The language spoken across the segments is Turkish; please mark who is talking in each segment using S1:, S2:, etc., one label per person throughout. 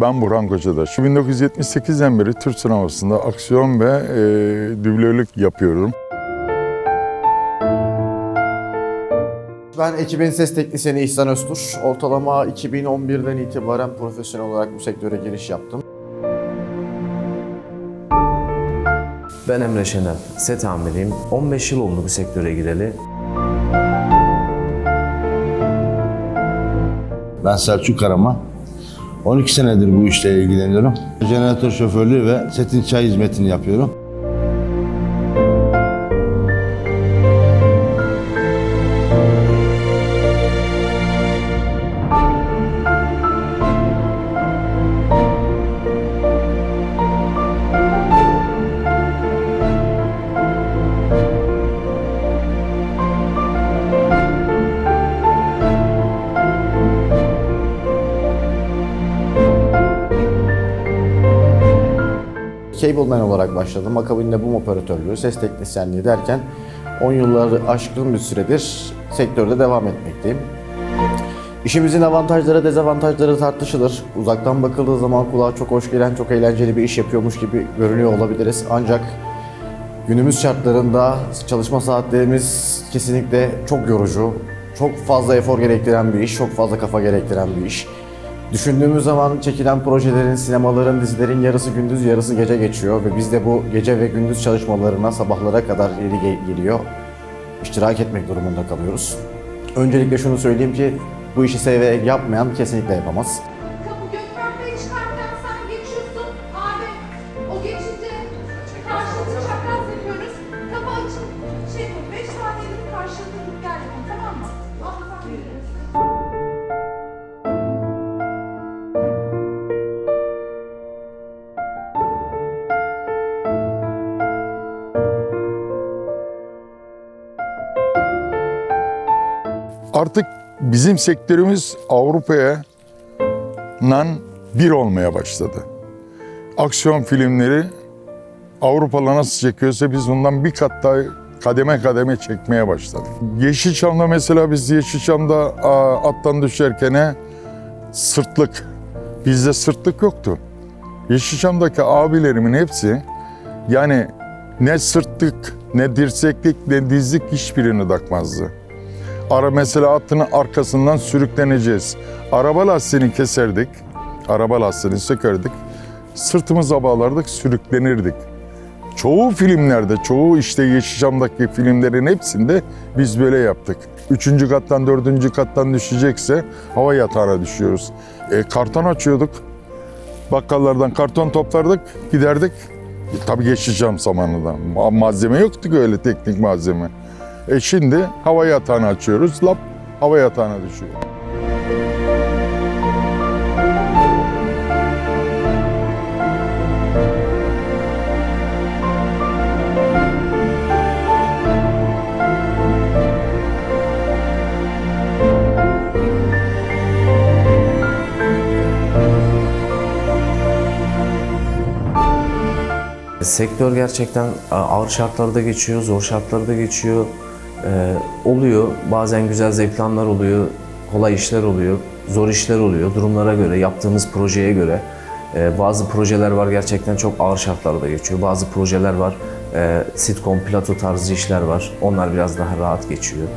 S1: Ben Burhan Kocadaş. 1978'den beri Türk sinemasında aksiyon ve e, dublörlük yapıyorum.
S2: Ben ekibin ses teknisyeni İhsan Öztur. Ortalama 2011'den itibaren profesyonel olarak bu sektöre giriş yaptım.
S3: Ben Emre Şener, set amiriyim. 15 yıl oldu bu sektöre gireli.
S4: Ben Selçuk Karaman. 12 senedir bu işle ilgileniyorum. Jeneratör şoförlüğü ve setin çay hizmetini yapıyorum.
S2: Başladım. Akabinde boom operatörlüğü, ses teknisyenliği derken 10 yılları aşkın bir süredir sektörde devam etmekteyim. İşimizin avantajları, dezavantajları tartışılır. Uzaktan bakıldığı zaman kulağa çok hoş gelen, çok eğlenceli bir iş yapıyormuş gibi görünüyor olabiliriz. Ancak günümüz şartlarında çalışma saatlerimiz kesinlikle çok yorucu, çok fazla efor gerektiren bir iş, çok fazla kafa gerektiren bir iş. Düşündüğümüz zaman çekilen projelerin, sinemaların, dizilerin yarısı gündüz, yarısı gece geçiyor ve biz de bu gece ve gündüz çalışmalarına sabahlara kadar yeri ge- geliyor. iştirak etmek durumunda kalıyoruz. Öncelikle şunu söyleyeyim ki bu işi severek yapmayan kesinlikle yapamaz.
S1: Artık bizim sektörümüz Avrupa'ya nan bir olmaya başladı. Aksiyon filmleri Avrupalı nasıl çekiyorsa biz ondan bir kat daha kademe kademe çekmeye başladık. Yeşilçam'da mesela biz Yeşilçam'da attan düşerken sırtlık. Bizde sırtlık yoktu. Yeşilçam'daki abilerimin hepsi yani ne sırtlık, ne dirseklik, ne dizlik hiçbirini takmazdı. Ara mesela atının arkasından sürükleneceğiz. Araba lastiğini keserdik. Araba lastiğini sökerdik. Sırtımıza bağlardık, sürüklenirdik. Çoğu filmlerde, çoğu işte Yeşilçam'daki filmlerin hepsinde biz böyle yaptık. Üçüncü kattan, dördüncü kattan düşecekse hava yatağına düşüyoruz. E, karton açıyorduk. Bakkallardan karton toplardık, giderdik. E, tabii Yeşilçam zamanında. Ma- Malzeme yoktu öyle teknik malzeme. E şimdi hava yatağını açıyoruz, lap hava yatağına düşüyor.
S3: Sektör gerçekten a- ağır şartlarda geçiyor, zor şartlarda geçiyor. Ee, oluyor, bazen güzel zevkli oluyor, kolay işler oluyor, zor işler oluyor. Durumlara göre, yaptığımız projeye göre. Ee, bazı projeler var gerçekten çok ağır şartlarda geçiyor. Bazı projeler var, e, sitcom, plato tarzı işler var. Onlar biraz daha rahat geçiyor.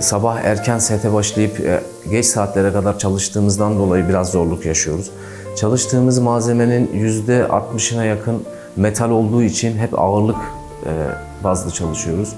S3: Sabah erken sete başlayıp e, geç saatlere kadar çalıştığımızdan dolayı biraz zorluk yaşıyoruz. Çalıştığımız malzemenin %60'ına yakın metal olduğu için hep ağırlık e, bazlı çalışıyoruz.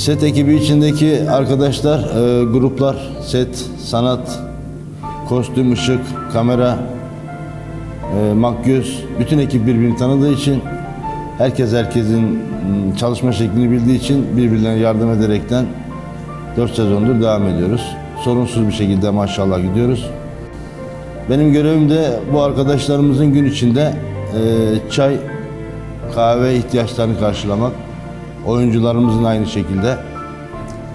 S4: Set ekibi içindeki arkadaşlar, e, gruplar, set, sanat, kostüm, ışık, kamera, e, makyöz, bütün ekip birbirini tanıdığı için herkes herkesin çalışma şeklini bildiği için birbirlerine yardım ederekten 4 sezondur devam ediyoruz. Sorunsuz bir şekilde maşallah gidiyoruz. Benim görevim de bu arkadaşlarımızın gün içinde e, çay, kahve ihtiyaçlarını karşılamak. Oyuncularımızın aynı şekilde.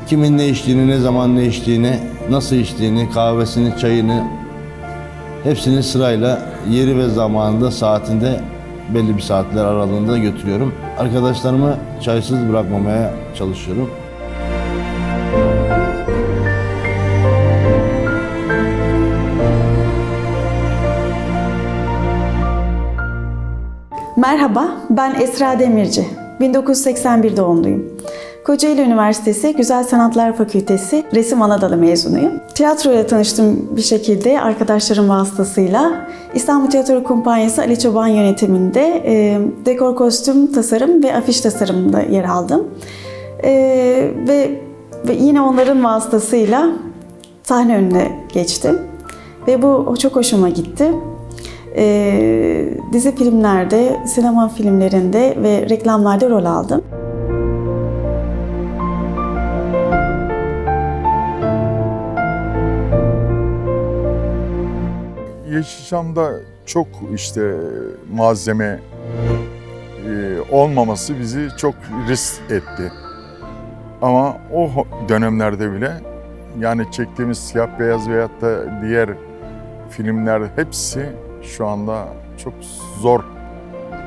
S4: Kimin ne içtiğini, ne zaman ne içtiğini, nasıl içtiğini, kahvesini, çayını hepsini sırayla yeri ve zamanında, saatinde belli bir saatler aralığında götürüyorum. Arkadaşlarımı çaysız bırakmamaya çalışıyorum.
S5: Merhaba, ben Esra Demirci. 1981 doğumluyum. Kocaeli Üniversitesi Güzel Sanatlar Fakültesi Resim Anadalı mezunuyum. Tiyatroyla tanıştım bir şekilde arkadaşlarım vasıtasıyla. İstanbul Tiyatro Kumpanyası Ali Çoban yönetiminde e, dekor kostüm tasarım ve afiş tasarımında yer aldım. E, ve, ve yine onların vasıtasıyla sahne önüne geçtim. Ve bu çok hoşuma gitti. Ee, dizi filmlerde, sinema filmlerinde ve reklamlarda rol aldım.
S1: Yeşilçam'da çok işte malzeme e, olmaması bizi çok risk etti. Ama o dönemlerde bile yani çektiğimiz siyah beyaz veyahut da diğer filmler hepsi şu anda çok zor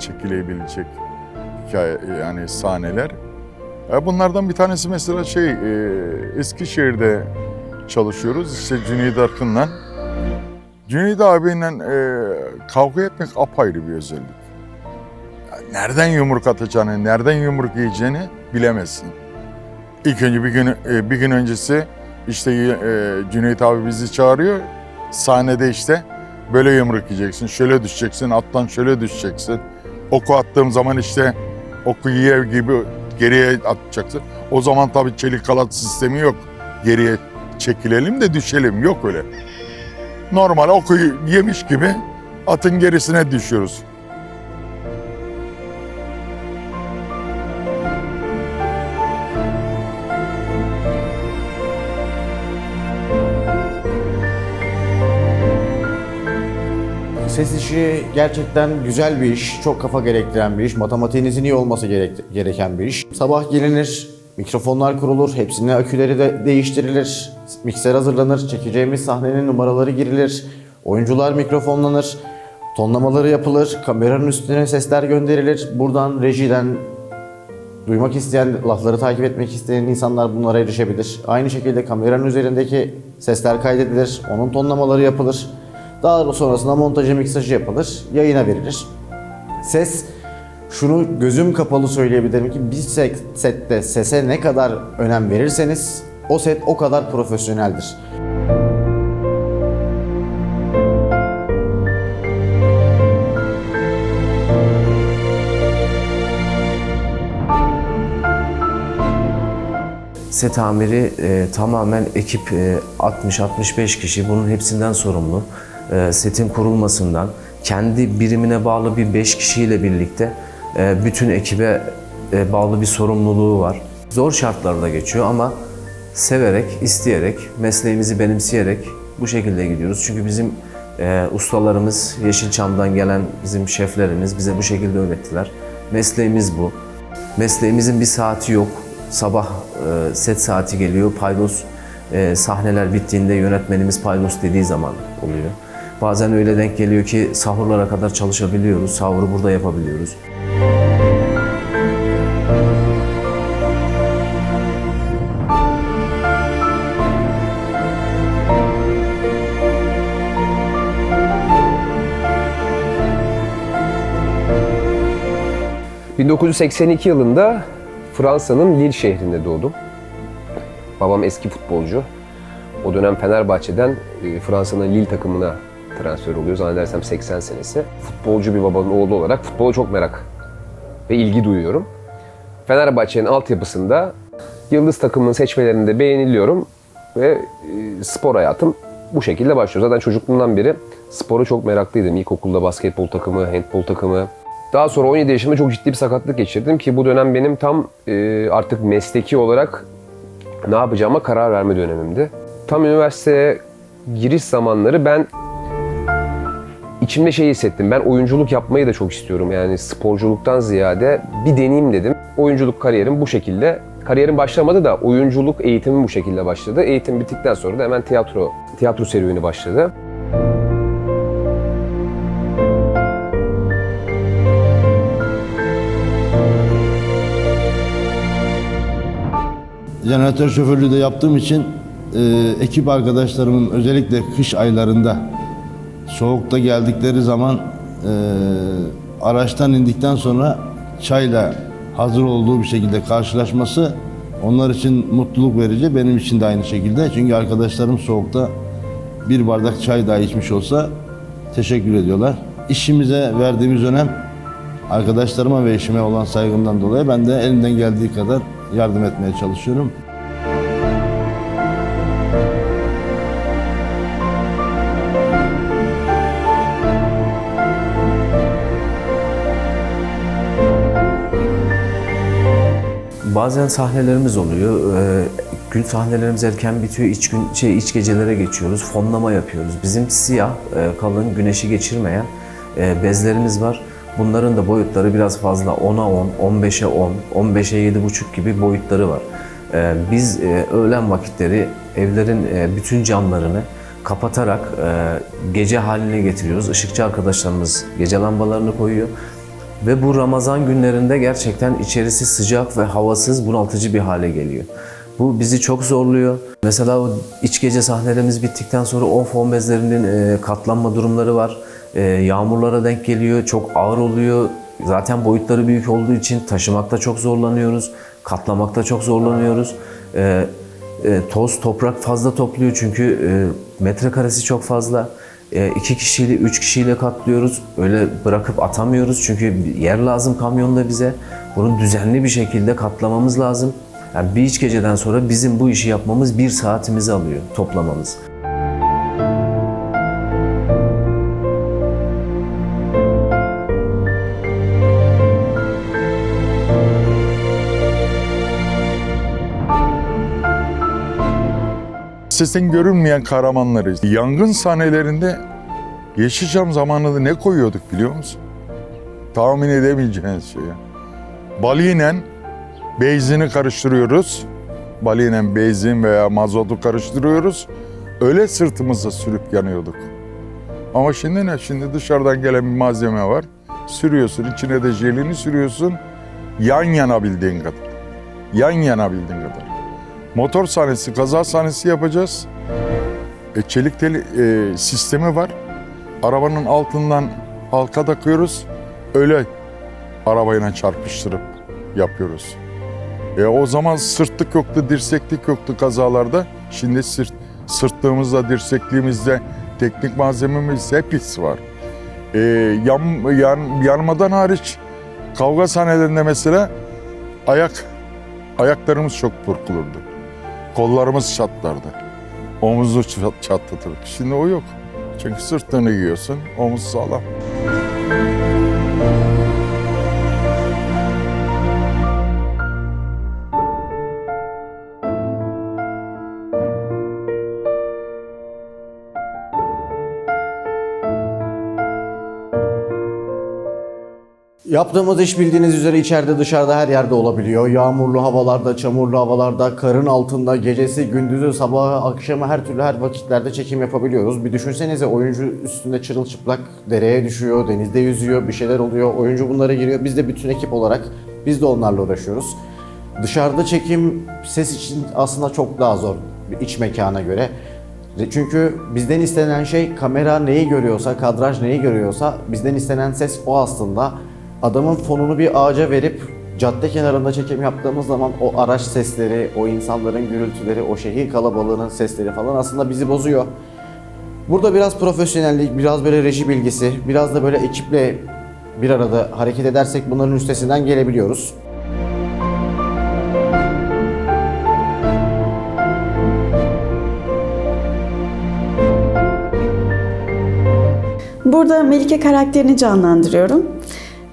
S1: çekilebilecek hikaye yani sahneler. E, Bunlardan bir tanesi mesela şey e, Eskişehir'de çalışıyoruz işte Cüneyt Arkın'la. Cüneyt abiyle e, kavga etmek apayrı bir özellik. Nereden yumruk atacağını, nereden yumruk yiyeceğini bilemezsin. İlk önce bir gün bir gün öncesi işte Cüneyt abi bizi çağırıyor. Sahnede işte böyle yumruk yiyeceksin, şöyle düşeceksin, attan şöyle düşeceksin. Oku attığım zaman işte oku yiyev gibi geriye atacaksın. O zaman tabii çelik kalat sistemi yok. Geriye çekilelim de düşelim. Yok öyle. Normal oku yemiş gibi atın gerisine düşüyoruz.
S2: Ses işi gerçekten güzel bir iş, çok kafa gerektiren bir iş, matematiğinizin iyi olması gerek- gereken bir iş. Sabah gelinir, mikrofonlar kurulur, hepsinin aküleri de değiştirilir, mikser hazırlanır, çekeceğimiz sahnenin numaraları girilir, oyuncular mikrofonlanır, tonlamaları yapılır, kameranın üstüne sesler gönderilir, buradan rejiden duymak isteyen, lafları takip etmek isteyen insanlar bunlara erişebilir. Aynı şekilde kameranın üzerindeki sesler kaydedilir, onun tonlamaları yapılır. Daha sonrasında montajı, miksajı yapılır, yayına verilir. Ses, şunu gözüm kapalı söyleyebilirim ki bir set- sette sese ne kadar önem verirseniz o set o kadar profesyoneldir.
S3: Set amiri e, tamamen ekip e, 60-65 kişi bunun hepsinden sorumlu. E, setin kurulmasından kendi birimine bağlı bir 5 kişiyle birlikte e, bütün ekibe e, bağlı bir sorumluluğu var. Zor şartlarda geçiyor ama severek, isteyerek, mesleğimizi benimseyerek bu şekilde gidiyoruz. Çünkü bizim e, ustalarımız, Yeşilçam'dan gelen bizim şeflerimiz bize bu şekilde öğrettiler. Mesleğimiz bu. Mesleğimizin bir saati yok. Sabah e, set saati geliyor. Paydos e, sahneler bittiğinde yönetmenimiz paydos dediği zaman oluyor. Bazen öyle denk geliyor ki sahurlara kadar çalışabiliyoruz. Sahuru burada yapabiliyoruz.
S6: Ee, 1982 yılında Fransa'nın Lille şehrinde doğdum. Babam eski futbolcu. O dönem Fenerbahçe'den e, Fransa'nın Lille takımına transfer oluyor. Zannedersem 80 senesi. Futbolcu bir babanın oğlu olarak futbola çok merak ve ilgi duyuyorum. Fenerbahçe'nin altyapısında Yıldız takımının seçmelerinde beğeniliyorum ve e, spor hayatım bu şekilde başlıyor. Zaten çocukluğumdan beri spora çok meraklıydım. İlkokulda basketbol takımı, handbol takımı. Daha sonra 17 yaşımda çok ciddi bir sakatlık geçirdim ki bu dönem benim tam e, artık mesleki olarak ne yapacağıma karar verme dönemimdi. Tam üniversiteye giriş zamanları ben içimde şey hissettim. Ben oyunculuk yapmayı da çok istiyorum. Yani sporculuktan ziyade bir deneyeyim dedim. Oyunculuk kariyerim bu şekilde. Kariyerim başlamadı da oyunculuk eğitimim bu şekilde başladı. Eğitim bittikten sonra da hemen tiyatro tiyatro serüveni başladı.
S4: Jeneratör şoförlüğü de yaptığım için e, ekip arkadaşlarımın özellikle kış aylarında soğukta geldikleri zaman e, araçtan indikten sonra çayla hazır olduğu bir şekilde karşılaşması onlar için mutluluk verici. Benim için de aynı şekilde. Çünkü arkadaşlarım soğukta bir bardak çay daha içmiş olsa teşekkür ediyorlar. İşimize verdiğimiz önem arkadaşlarıma ve eşime olan saygımdan dolayı ben de elimden geldiği kadar yardım etmeye çalışıyorum.
S3: Bazen sahnelerimiz oluyor. Ee, gün sahnelerimiz erken bitiyor. İç gün şey iç gecelere geçiyoruz. Fonlama yapıyoruz. Bizim siyah, e, kalın, güneşi geçirmeyen e, bezlerimiz var. Bunların da boyutları biraz fazla. 10'a 10, 15'e 10, 15'e 7,5 gibi boyutları var. Ee, Biz e, öğlen vakitleri evlerin e, bütün camlarını kapatarak gece haline getiriyoruz. Işıkçı arkadaşlarımız gece lambalarını koyuyor. Ve bu Ramazan günlerinde gerçekten içerisi sıcak ve havasız bunaltıcı bir hale geliyor. Bu bizi çok zorluyor. Mesela o iç gece sahnelerimiz bittikten sonra o fon bezlerinin e, katlanma durumları var. E, Yağmurlara denk geliyor, çok ağır oluyor. Zaten boyutları büyük olduğu için taşımakta çok zorlanıyoruz. Katlamakta çok zorlanıyoruz. E, toz, toprak fazla topluyor çünkü metrekaresi çok fazla. E, iki kişiyle, üç kişiyle katlıyoruz. Öyle bırakıp atamıyoruz çünkü yer lazım kamyonda bize. Bunu düzenli bir şekilde katlamamız lazım. Yani bir iç geceden sonra bizim bu işi yapmamız bir saatimizi alıyor toplamamız.
S1: Sesin görünmeyen kahramanlarıyız. Yangın sahnelerinde Yeşilçam zamanında ne koyuyorduk biliyor musun? Tahmin edemeyeceğiniz şey. Balinen benzini karıştırıyoruz. Balinen benzin veya mazotu karıştırıyoruz. Öyle sırtımıza sürüp yanıyorduk. Ama şimdi ne? Şimdi dışarıdan gelen bir malzeme var. Sürüyorsun, içine de jelini sürüyorsun. Yan yana bildiğin kadar. Yan yana bildiğin kadar. Motor sahnesi, kaza sahnesi yapacağız. E, çelik teli e, sistemi var. Arabanın altından halka takıyoruz. Öyle arabayla çarpıştırıp yapıyoruz. E, o zaman sırtlık yoktu, dirseklik yoktu kazalarda. Şimdi sırt, sırtlığımızda, dirsekliğimizde teknik malzememiz hepsi var. E, yan, yan, yanmadan hariç kavga sahnelerinde mesela ayak ayaklarımız çok burkulurdu. Kollarımız çatlardı. Omuzu çat- çatlatırdık. Şimdi o yok. Çünkü sırtını giyiyorsun, omuz sağlam.
S2: Yaptığımız iş bildiğiniz üzere içeride dışarıda her yerde olabiliyor. Yağmurlu havalarda, çamurlu havalarda, karın altında, gecesi, gündüzü, sabahı, akşamı her türlü her vakitlerde çekim yapabiliyoruz. Bir düşünsenize oyuncu üstünde çırılçıplak dereye düşüyor, denizde yüzüyor, bir şeyler oluyor. Oyuncu bunlara giriyor. Biz de bütün ekip olarak biz de onlarla uğraşıyoruz. Dışarıda çekim ses için aslında çok daha zor iç mekana göre. Çünkü bizden istenen şey kamera neyi görüyorsa, kadraj neyi görüyorsa bizden istenen ses o aslında adamın fonunu bir ağaca verip cadde kenarında çekim yaptığımız zaman o araç sesleri, o insanların gürültüleri, o şehir kalabalığının sesleri falan aslında bizi bozuyor. Burada biraz profesyonellik, biraz böyle reji bilgisi, biraz da böyle ekiple bir arada hareket edersek bunların üstesinden gelebiliyoruz.
S5: Burada Melike karakterini canlandırıyorum.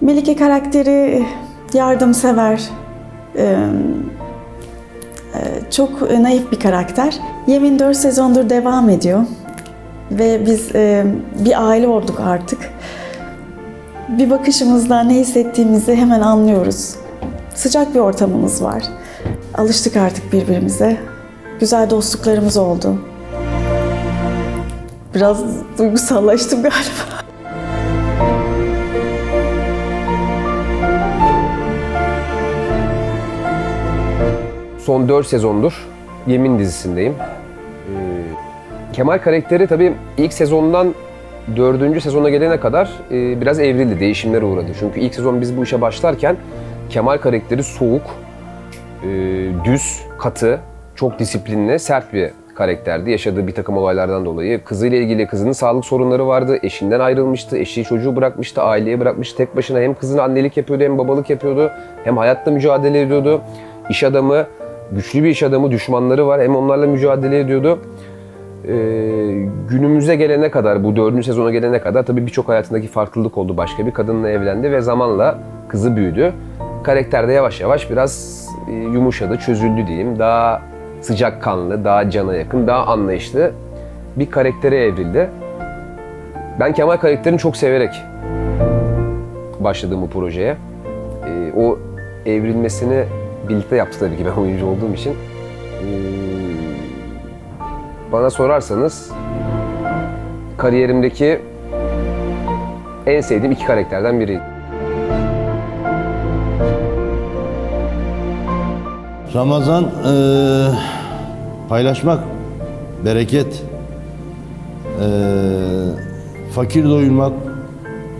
S5: Melike karakteri yardımsever, e, e, çok naif bir karakter. Yemin 4 sezondur devam ediyor. Ve biz e, bir aile olduk artık. Bir bakışımızda ne hissettiğimizi hemen anlıyoruz. Sıcak bir ortamımız var. Alıştık artık birbirimize. Güzel dostluklarımız oldu. Biraz duygusallaştım galiba.
S6: Son 4 sezondur Yemin dizisindeyim. Ee, Kemal karakteri tabii ilk sezondan dördüncü sezona gelene kadar e, biraz evrildi, değişimlere uğradı. Çünkü ilk sezon biz bu işe başlarken Kemal karakteri soğuk, e, düz, katı, çok disiplinli, sert bir karakterdi. Yaşadığı bir takım olaylardan dolayı. Kızıyla ilgili kızının sağlık sorunları vardı. Eşinden ayrılmıştı. Eşi çocuğu bırakmıştı. Aileye bırakmıştı. Tek başına hem kızına annelik yapıyordu hem babalık yapıyordu. Hem hayatta mücadele ediyordu. İş adamı, güçlü bir iş adamı, düşmanları var. Hem onlarla mücadele ediyordu. Ee, günümüze gelene kadar, bu dördüncü sezona gelene kadar tabii birçok hayatındaki farklılık oldu. Başka bir kadınla evlendi ve zamanla kızı büyüdü. Karakter de yavaş yavaş biraz e, yumuşadı, çözüldü diyeyim. Daha sıcakkanlı, daha cana yakın, daha anlayışlı bir karaktere evrildi. Ben Kemal karakterini çok severek başladım bu projeye. Ee, o evrilmesini birlikte yaptı tabii ki ben oyuncu olduğum için. Ee, bana sorarsanız kariyerimdeki en sevdiğim iki karakterden biriydi.
S4: Ramazan eee, paylaşmak, bereket, eee, fakir doyurmak,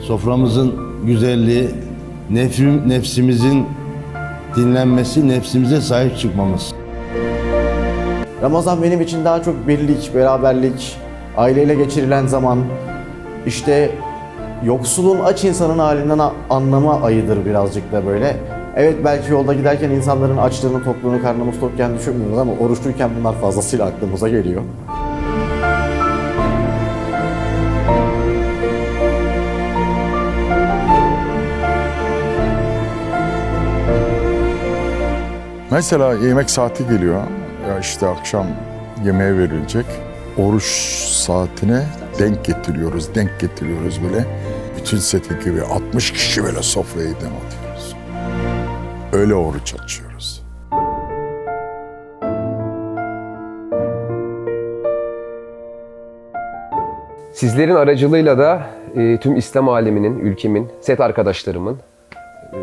S4: soframızın güzelliği, nefrim, nefsimizin dinlenmesi, nefsimize sahip çıkmamız.
S2: Ramazan benim için daha çok birlik, beraberlik, aileyle geçirilen zaman, işte yoksulun aç insanın halinden anlama ayıdır birazcık da böyle. Evet belki yolda giderken insanların açlığını, tokluğunu, karnımız tokken düşünmüyoruz ama oruçluyken bunlar fazlasıyla aklımıza geliyor.
S1: Mesela yemek saati geliyor. Ya işte akşam yemeğe verilecek. Oruç saatine denk getiriyoruz, denk getiriyoruz böyle. Bütün set ekibi 60 kişi böyle sofrayı dem atıyoruz. Öyle oruç açıyoruz.
S6: Sizlerin aracılığıyla da e, tüm İslam aleminin, ülkemin, set arkadaşlarımın e,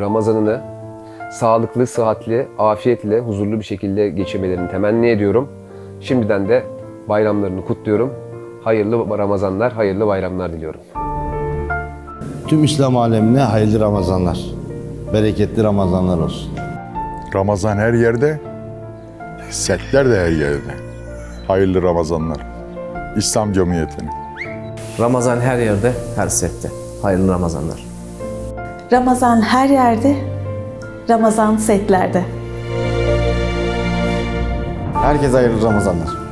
S6: Ramazanını sağlıklı, sıhhatli, afiyetle, huzurlu bir şekilde geçirmelerini temenni ediyorum. Şimdiden de bayramlarını kutluyorum. Hayırlı Ramazanlar, hayırlı bayramlar diliyorum.
S4: Tüm İslam alemine hayırlı Ramazanlar, bereketli Ramazanlar olsun.
S1: Ramazan her yerde, setler de her yerde. Hayırlı Ramazanlar. İslam Cemiyeti'ne.
S3: Ramazan her yerde, her sette. Hayırlı Ramazanlar.
S5: Ramazan her yerde, Ramazan setlerde.
S2: Herkese hayırlı Ramazanlar.